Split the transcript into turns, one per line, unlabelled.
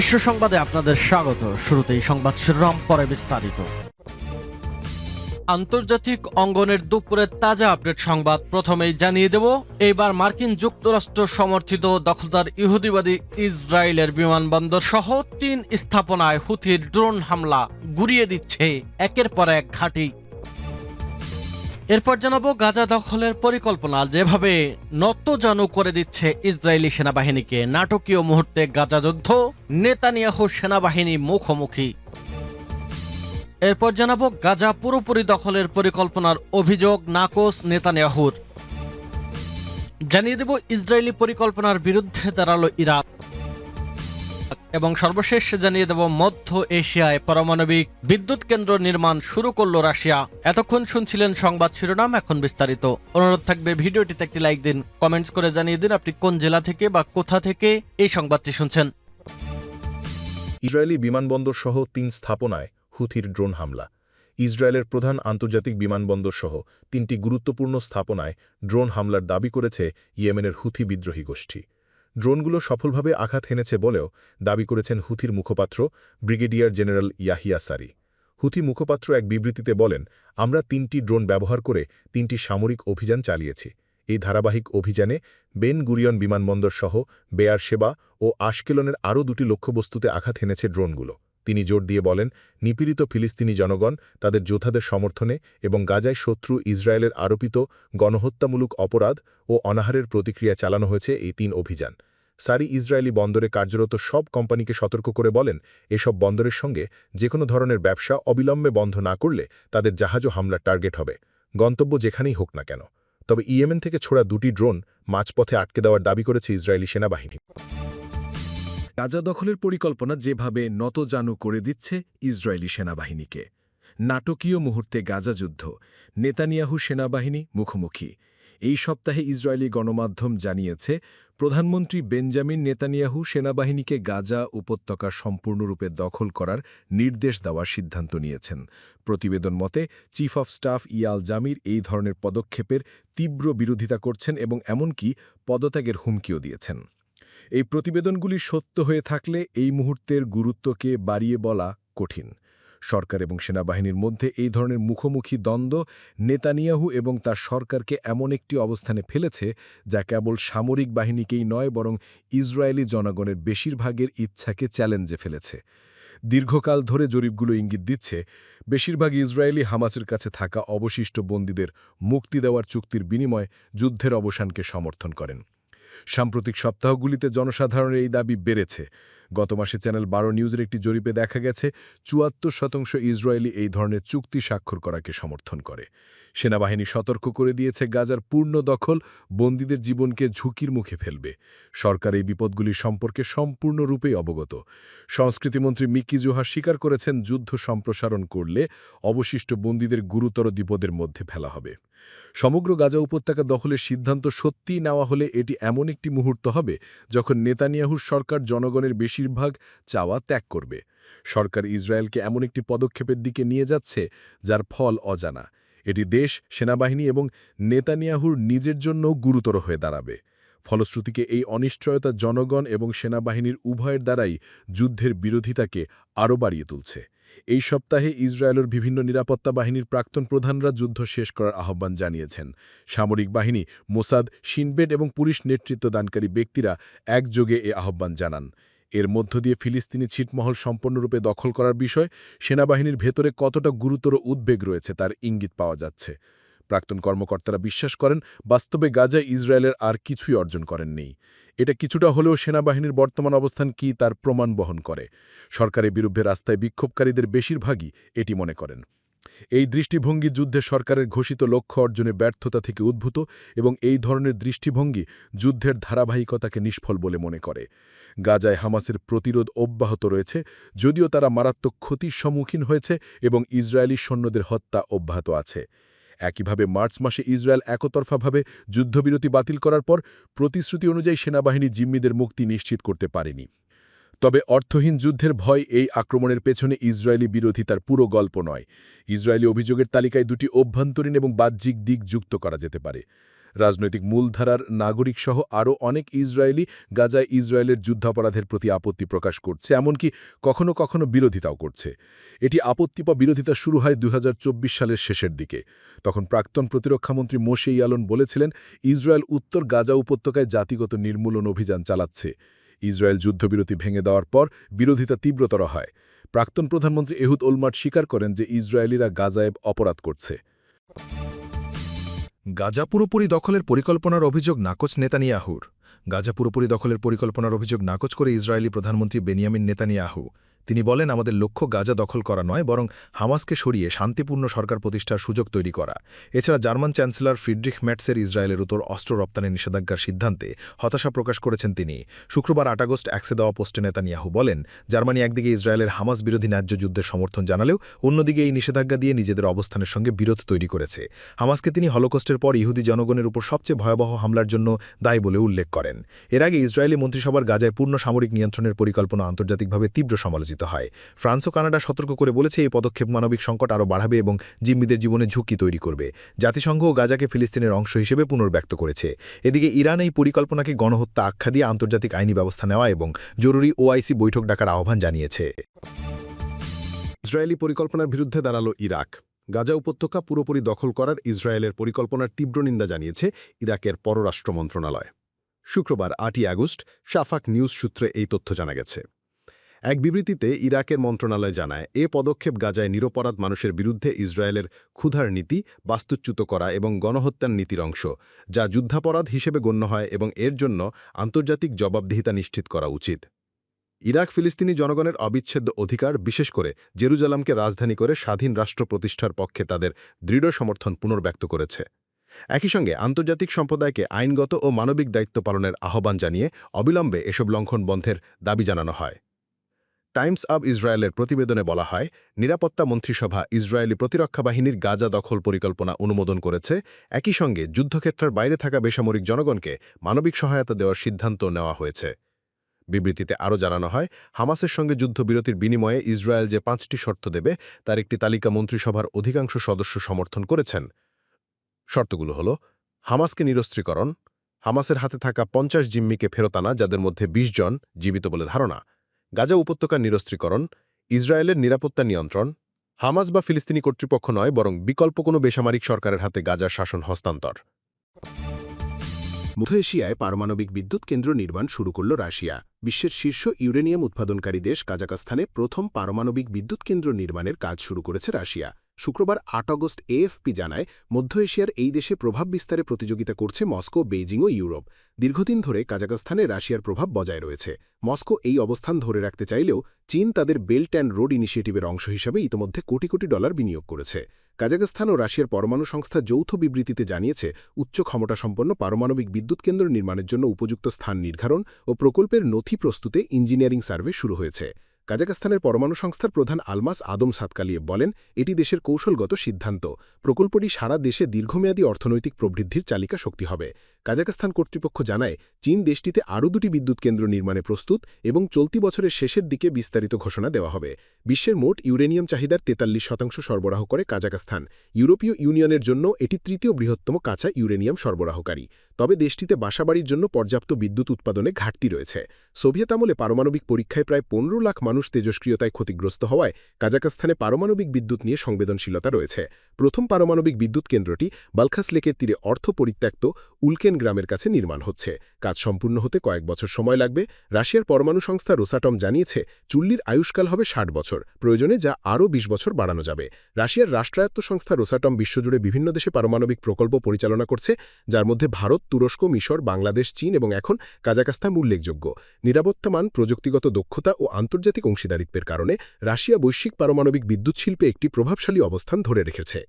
বিশ্ব সংবাদে আপনাদের স্বাগত শুরুতেই সংবাদ শিরোনাম পরে বিস্তারিত আন্তর্জাতিক অঙ্গনের দুপুরে তাজা আপডেট সংবাদ প্রথমেই জানিয়ে দেব এবার মার্কিন যুক্তরাষ্ট্র সমর্থিত দখলদার ইহুদিবাদী ইসরায়েলের বিমানবন্দর সহ তিন স্থাপনায় হুথির ড্রোন হামলা গুড়িয়ে দিচ্ছে একের পর এক ঘাঁটি এরপর জানাবো গাজা দখলের পরিকল্পনা যেভাবে নতজানু করে দিচ্ছে ইসরায়েলি সেনাবাহিনীকে নাটকীয় মুহূর্তে গাজা যুদ্ধ নেতানিয়াহু সেনাবাহিনী মুখোমুখি এরপর জানাবো গাজা পুরোপুরি দখলের পরিকল্পনার অভিযোগ নাকোস নেতানিয়াহুর জানিয়ে দেব ইসরায়েলি পরিকল্পনার বিরুদ্ধে দাঁড়ালো ইরাক এবং সর্বশেষ জানিয়ে দেব মধ্য এশিয়ায় পারমাণবিক বিদ্যুৎ কেন্দ্র নির্মাণ শুরু করল রাশিয়া এতক্ষণ শুনছিলেন সংবাদ শিরোনাম এখন বিস্তারিত অনুরোধ থাকবে ভিডিওটিতে একটি লাইক দিন কমেন্টস করে জানিয়ে দিন আপনি কোন জেলা থেকে বা কোথা থেকে এই সংবাদটি শুনছেন
ইসরায়েলি বিমানবন্দর সহ তিন স্থাপনায় হুথির ড্রোন হামলা ইসরায়েলের প্রধান আন্তর্জাতিক বিমানবন্দর সহ তিনটি গুরুত্বপূর্ণ স্থাপনায় ড্রোন হামলার দাবি করেছে ইয়েমেনের হুথি বিদ্রোহী গোষ্ঠী ড্রোনগুলো সফলভাবে আঘাত হেনেছে বলেও দাবি করেছেন হুথির মুখপাত্র ব্রিগেডিয়ার জেনারেল ইয়াহিয়া সারি হুথি মুখপাত্র এক বিবৃতিতে বলেন আমরা তিনটি ড্রোন ব্যবহার করে তিনটি সামরিক অভিযান চালিয়েছি এই ধারাবাহিক অভিযানে বেন গুরিয়ন বিমানবন্দর সহ বেয়ার সেবা ও আশকেলনের আরও দুটি লক্ষ্যবস্তুতে আঘাত হেনেছে ড্রোনগুলো তিনি জোর দিয়ে বলেন নিপীড়িত ফিলিস্তিনি জনগণ তাদের যোদ্ধাদের সমর্থনে এবং গাজায় শত্রু ইসরায়েলের আরোপিত গণহত্যামূলক অপরাধ ও অনাহারের প্রতিক্রিয়া চালানো হয়েছে এই তিন অভিযান সারি ইসরায়েলি বন্দরে কার্যরত সব কোম্পানিকে সতর্ক করে বলেন এসব বন্দরের সঙ্গে যে কোনো ধরনের ব্যবসা অবিলম্বে বন্ধ না করলে তাদের জাহাজও হামলার টার্গেট হবে গন্তব্য যেখানেই হোক না কেন তবে ইয়েমেন থেকে ছোড়া দুটি ড্রোন মাঝপথে আটকে দেওয়ার দাবি করেছে ইসরায়েলি সেনাবাহিনী গাজা দখলের পরিকল্পনা যেভাবে নতজানু করে দিচ্ছে ইসরায়েলি সেনাবাহিনীকে নাটকীয় মুহূর্তে গাজা যুদ্ধ নেতানিয়াহু সেনাবাহিনী মুখোমুখি এই সপ্তাহে ইসরায়েলি গণমাধ্যম জানিয়েছে প্রধানমন্ত্রী বেঞ্জামিন নেতানিয়াহু সেনাবাহিনীকে গাজা উপত্যকা সম্পূর্ণরূপে দখল করার নির্দেশ দেওয়ার সিদ্ধান্ত নিয়েছেন প্রতিবেদন মতে chief of staff Eyal Zamir এই ধরনের পদক্ষেপের তীব্র বিরোধিতা করছেন এবং এমনকি পদত্যাগের হুমকিও দিয়েছেন এই প্রতিবেদনগুলি সত্য হয়ে থাকলে এই মুহূর্তের গুরুত্বকে বাড়িয়ে বলা কঠিন সরকার এবং সেনাবাহিনীর মধ্যে এই ধরনের মুখোমুখি দ্বন্দ্ব নেতানিয়াহু এবং তার সরকারকে এমন একটি অবস্থানে ফেলেছে যা কেবল সামরিক বাহিনীকেই নয় বরং ইসরায়েলি জনগণের বেশিরভাগের ইচ্ছাকে চ্যালেঞ্জে ফেলেছে দীর্ঘকাল ধরে জরিপগুলো ইঙ্গিত দিচ্ছে বেশিরভাগ ইসরায়েলি হামাসের কাছে থাকা অবশিষ্ট বন্দীদের মুক্তি দেওয়ার চুক্তির বিনিময়ে যুদ্ধের অবসানকে সমর্থন করেন সাম্প্রতিক সপ্তাহগুলিতে জনসাধারণের এই দাবি বেড়েছে গত মাসে চ্যানেল বারো নিউজের একটি জরিপে দেখা গেছে চুয়াত্তর শতাংশ ইসরায়েলি এই ধরনের চুক্তি স্বাক্ষর করাকে সমর্থন করে সেনাবাহিনী সতর্ক করে দিয়েছে গাজার পূর্ণ দখল বন্দীদের জীবনকে ঝুঁকির মুখে ফেলবে সরকার এই বিপদগুলি সম্পর্কে সম্পূর্ণরূপেই অবগত সংস্কৃতিমন্ত্রী মিকি জোহা স্বীকার করেছেন যুদ্ধ সম্প্রসারণ করলে অবশিষ্ট বন্দীদের গুরুতর বিপদের মধ্যে ফেলা হবে সমগ্র গাজা উপত্যকা দখলের সিদ্ধান্ত সত্যিই নেওয়া হলে এটি এমন একটি মুহূর্ত হবে যখন নেতানিয়াহুর সরকার জনগণের বেশি বেশিরভাগ চাওয়া ত্যাগ করবে সরকার ইসরায়েলকে এমন একটি পদক্ষেপের দিকে নিয়ে যাচ্ছে যার ফল অজানা এটি দেশ সেনাবাহিনী এবং নেতানিয়াহুর নিজের জন্য গুরুতর হয়ে দাঁড়াবে ফলশ্রুতিকে এই অনিশ্চয়তা জনগণ এবং সেনাবাহিনীর উভয়ের দ্বারাই যুদ্ধের বিরোধিতাকে আরও বাড়িয়ে তুলছে এই সপ্তাহে ইসরায়েলের বিভিন্ন নিরাপত্তা বাহিনীর প্রাক্তন প্রধানরা যুদ্ধ শেষ করার আহ্বান জানিয়েছেন সামরিক বাহিনী মোসাদ সিনবেট এবং পুলিশ নেতৃত্ব দানকারী ব্যক্তিরা একযোগে এ আহ্বান জানান এর মধ্য দিয়ে ফিলিস্তিনি ছিটমহল সম্পূর্ণরূপে দখল করার বিষয় সেনাবাহিনীর ভেতরে কতটা গুরুতর উদ্বেগ রয়েছে তার ইঙ্গিত পাওয়া যাচ্ছে প্রাক্তন কর্মকর্তারা বিশ্বাস করেন বাস্তবে গাজা ইসরায়েলের আর কিছুই অর্জন করেননি এটা কিছুটা হলেও সেনাবাহিনীর বর্তমান অবস্থান কি তার প্রমাণ বহন করে সরকারের বিরুদ্ধে রাস্তায় বিক্ষোভকারীদের বেশিরভাগই এটি মনে করেন এই দৃষ্টিভঙ্গি যুদ্ধে সরকারের ঘোষিত লক্ষ্য অর্জনে ব্যর্থতা থেকে উদ্ভূত এবং এই ধরনের দৃষ্টিভঙ্গি যুদ্ধের ধারাবাহিকতাকে নিষ্ফল বলে মনে করে গাজায় হামাসের প্রতিরোধ অব্যাহত রয়েছে যদিও তারা মারাত্মক ক্ষতির সম্মুখীন হয়েছে এবং ইসরায়েলি সৈন্যদের হত্যা অব্যাহত আছে একইভাবে মার্চ মাসে ইসরায়েল একতরফাভাবে যুদ্ধবিরতি বাতিল করার পর প্রতিশ্রুতি অনুযায়ী সেনাবাহিনী জিম্মিদের মুক্তি নিশ্চিত করতে পারেনি তবে অর্থহীন যুদ্ধের ভয় এই আক্রমণের পেছনে ইসরায়েলি বিরোধিতার পুরো গল্প নয় ইসরায়েলি অভিযোগের তালিকায় দুটি অভ্যন্তরীণ এবং বাহ্যিক দিক যুক্ত করা যেতে পারে রাজনৈতিক মূলধারার নাগরিকসহ আরও অনেক ইসরায়েলি গাজায় ইসরায়েলের যুদ্ধাপরাধের প্রতি আপত্তি প্রকাশ করছে এমনকি কখনো কখনো বিরোধিতাও করছে এটি আপত্তি বা বিরোধিতা শুরু হয় দু সালের শেষের দিকে তখন প্রাক্তন প্রতিরক্ষামন্ত্রী মোশেই আলন বলেছিলেন ইসরায়েল উত্তর গাজা উপত্যকায় জাতিগত নির্মূলন অভিযান চালাচ্ছে ইসরায়েল যুদ্ধবিরতি ভেঙে দেওয়ার পর বিরোধিতা তীব্রতর হয় প্রাক্তন প্রধানমন্ত্রী এহুদ ওলমার্ট স্বীকার করেন যে ইসরায়েলিরা গাজায়েব অপরাধ করছে
গাজা পুরোপুরি দখলের পরিকল্পনার অভিযোগ নাকচ নেতানিয়াহুর গাজা পুরোপুরি দখলের পরিকল্পনার অভিযোগ নাকচ করে ইসরায়েলি প্রধানমন্ত্রী বেনিয়ামিন নেতানিয়াহু তিনি বলেন আমাদের লক্ষ্য গাজা দখল করা নয় বরং হামাসকে সরিয়ে শান্তিপূর্ণ সরকার প্রতিষ্ঠার সুযোগ তৈরি করা এছাড়া জার্মান চ্যান্সেলর ফ্রিডরিখ ম্যাটসের ইসরায়েলের উপর অস্ত্র রপ্তানি নিষেধাজ্ঞার সিদ্ধান্তে হতাশা প্রকাশ করেছেন তিনি শুক্রবার আট আগস্ট অ্যাক্সে দেওয়া পোস্টে নেতানিয়াহু বলেন জার্মানি একদিকে ইসরায়েলের হামাস বিরোধী ন্যায্য যুদ্ধের সমর্থন জানালেও অন্যদিকে এই নিষেধাজ্ঞা দিয়ে নিজেদের অবস্থানের সঙ্গে বিরোধ তৈরি করেছে হামাসকে তিনি হলকোস্টের পর ইহুদি জনগণের উপর সবচেয়ে ভয়াবহ হামলার জন্য দায়ী বলে উল্লেখ করেন এর আগে ইসরায়েলি মন্ত্রিসভার গাজায় পূর্ণ সামরিক নিয়ন্ত্রণের পরিকল্পনা আন্তর্জাতিকভাবে তীব্র সমালোচিত প্রভাবিত হয় ফ্রান্স ও কানাডা সতর্ক করে বলেছে এই পদক্ষেপ মানবিক সংকট আরও বাড়াবে এবং জিম্মিদের জীবনে ঝুঁকি তৈরি করবে জাতিসংঘ ও গাজাকে ফিলিস্তিনের অংশ হিসেবে পুনর্ব্যক্ত করেছে এদিকে ইরান এই পরিকল্পনাকে গণহত্যা আখ্যা দিয়ে আন্তর্জাতিক আইনি ব্যবস্থা নেওয়া এবং জরুরি ওআইসি বৈঠক ডাকার আহ্বান জানিয়েছে ইসরায়েলি পরিকল্পনার বিরুদ্ধে দাঁড়ালো ইরাক গাজা উপত্যকা পুরোপুরি দখল করার ইসরায়েলের পরিকল্পনার তীব্র নিন্দা জানিয়েছে ইরাকের পররাষ্ট্র মন্ত্রণালয় শুক্রবার আটই আগস্ট শাফাক নিউজ সূত্রে এই তথ্য জানা গেছে এক বিবৃতিতে ইরাকের মন্ত্রণালয় জানায় এ পদক্ষেপ গাজায় নিরপরাধ মানুষের বিরুদ্ধে ইসরায়েলের ক্ষুধার নীতি বাস্তুচ্যুত করা এবং গণহত্যার নীতির অংশ যা যুদ্ধাপরাধ হিসেবে গণ্য হয় এবং এর জন্য আন্তর্জাতিক জবাবদিহিতা নিশ্চিত করা উচিত ইরাক ফিলিস্তিনি জনগণের অবিচ্ছেদ্য অধিকার বিশেষ করে জেরুজালামকে রাজধানী করে স্বাধীন রাষ্ট্র প্রতিষ্ঠার পক্ষে তাদের দৃঢ় সমর্থন পুনর্ব্যক্ত করেছে একই সঙ্গে আন্তর্জাতিক সম্প্রদায়কে আইনগত ও মানবিক দায়িত্ব পালনের আহ্বান জানিয়ে অবিলম্বে এসব লঙ্ঘন বন্ধের দাবি জানানো হয় টাইমস আব ইসরায়েলের প্রতিবেদনে বলা হয় নিরাপত্তা মন্ত্রিসভা ইসরায়েলি প্রতিরক্ষা বাহিনীর গাজা দখল পরিকল্পনা অনুমোদন করেছে একই সঙ্গে যুদ্ধক্ষেত্রের বাইরে থাকা বেসামরিক জনগণকে মানবিক সহায়তা দেওয়ার সিদ্ধান্ত নেওয়া হয়েছে বিবৃতিতে আরও জানানো হয় হামাসের সঙ্গে যুদ্ধবিরতির বিনিময়ে ইসরায়েল যে পাঁচটি শর্ত দেবে তার একটি তালিকা মন্ত্রিসভার অধিকাংশ সদস্য সমর্থন করেছেন শর্তগুলো হল হামাসকে নিরস্ত্রীকরণ হামাসের হাতে থাকা পঞ্চাশ জিম্মিকে ফেরত আনা যাদের মধ্যে ২০ জন জীবিত বলে ধারণা গাজা উপত্যকার নিরস্ত্রীকরণ ইসরায়েলের নিরাপত্তা নিয়ন্ত্রণ হামাস বা ফিলিস্তিনি কর্তৃপক্ষ নয় বরং বিকল্প কোনো বেসামরিক সরকারের হাতে গাজার শাসন হস্তান্তর মধ্য এশিয়ায় পারমাণবিক বিদ্যুৎ কেন্দ্র নির্মাণ শুরু করল রাশিয়া বিশ্বের শীর্ষ ইউরেনিয়াম উৎপাদনকারী দেশ কাজাকাস্তানে প্রথম পারমাণবিক বিদ্যুৎ কেন্দ্র নির্মাণের কাজ শুরু করেছে রাশিয়া শুক্রবার আট অগস্ট এএফপি জানায় মধ্য এশিয়ার এই দেশে প্রভাব বিস্তারে প্রতিযোগিতা করছে মস্কো বেইজিং ও ইউরোপ দীর্ঘদিন ধরে কাজাকস্তানে রাশিয়ার প্রভাব বজায় রয়েছে মস্কো এই অবস্থান ধরে রাখতে চাইলেও চীন তাদের বেল্ট অ্যান্ড রোড ইনিশিয়েটিভের অংশ হিসেবে ইতোমধ্যে কোটি কোটি ডলার বিনিয়োগ করেছে কাজাকস্তান ও রাশিয়ার পরমাণু সংস্থা যৌথ বিবৃতিতে জানিয়েছে উচ্চ ক্ষমতাসম্পন্ন পারমাণবিক বিদ্যুৎ কেন্দ্র নির্মাণের জন্য উপযুক্ত স্থান নির্ধারণ ও প্রকল্পের নথি প্রস্তুতে ইঞ্জিনিয়ারিং সার্ভে শুরু হয়েছে কাজাকস্তানের পরমাণু সংস্থার প্রধান আলমাস আদম সাতকালিয়ে বলেন এটি দেশের কৌশলগত সিদ্ধান্ত প্রকল্পটি সারা দেশে দীর্ঘমেয়াদী অর্থনৈতিক প্রবৃদ্ধির চালিকা শক্তি হবে কাজাকস্তান কর্তৃপক্ষ জানায় চীন দেশটিতে আরও দুটি বিদ্যুৎ কেন্দ্র নির্মাণে প্রস্তুত এবং চলতি বছরের শেষের দিকে বিস্তারিত ঘোষণা দেওয়া হবে বিশ্বের মোট ইউরেনিয়াম চাহিদার তেতাল্লিশ শতাংশ সরবরাহ করে কাজাকাস্তান ইউরোপীয় ইউনিয়নের জন্য এটি তৃতীয় বৃহত্তম কাঁচা ইউরেনিয়াম সরবরাহকারী তবে দেশটিতে বাসাবাড়ির জন্য পর্যাপ্ত বিদ্যুৎ উৎপাদনে ঘাটতি রয়েছে সোভিয়েত আমলে পারমাণবিক পরীক্ষায় প্রায় পনেরো লাখ মানুষ তেজস্ক্রিয়তায় ক্ষতিগ্রস্ত হওয়ায় কাজাকস্থানে পারমাণবিক বিদ্যুৎ নিয়ে সংবেদনশীলতা রয়েছে প্রথম পারমাণবিক বিদ্যুৎ কেন্দ্রটি বালখাস লেকের তীরে অর্থ পরিত্যক্ত উলকেন গ্রামের কাছে নির্মাণ হচ্ছে কাজ সম্পূর্ণ হতে কয়েক বছর সময় লাগবে রাশিয়ার পরমাণু সংস্থা রোসাটম জানিয়েছে চুল্লির আয়ুষ্কাল হবে ষাট বছর প্রয়োজনে যা আরও ২০ বছর বাড়ানো যাবে রাশিয়ার রাষ্ট্রায়ত্ত সংস্থা রোসাটম বিশ্বজুড়ে বিভিন্ন দেশে পারমাণবিক প্রকল্প পরিচালনা করছে যার মধ্যে ভারত তুরস্ক মিশর বাংলাদেশ চীন এবং এখন কাজাকাস্তান উল্লেখযোগ্য নিরাপত্তামান প্রযুক্তিগত দক্ষতা ও আন্তর্জাতিক অংশীদারিত্বের কারণে রাশিয়া বৈশ্বিক পারমাণবিক বিদ্যুৎ শিল্পে একটি প্রভাবশালী অবস্থান ধরে রেখেছে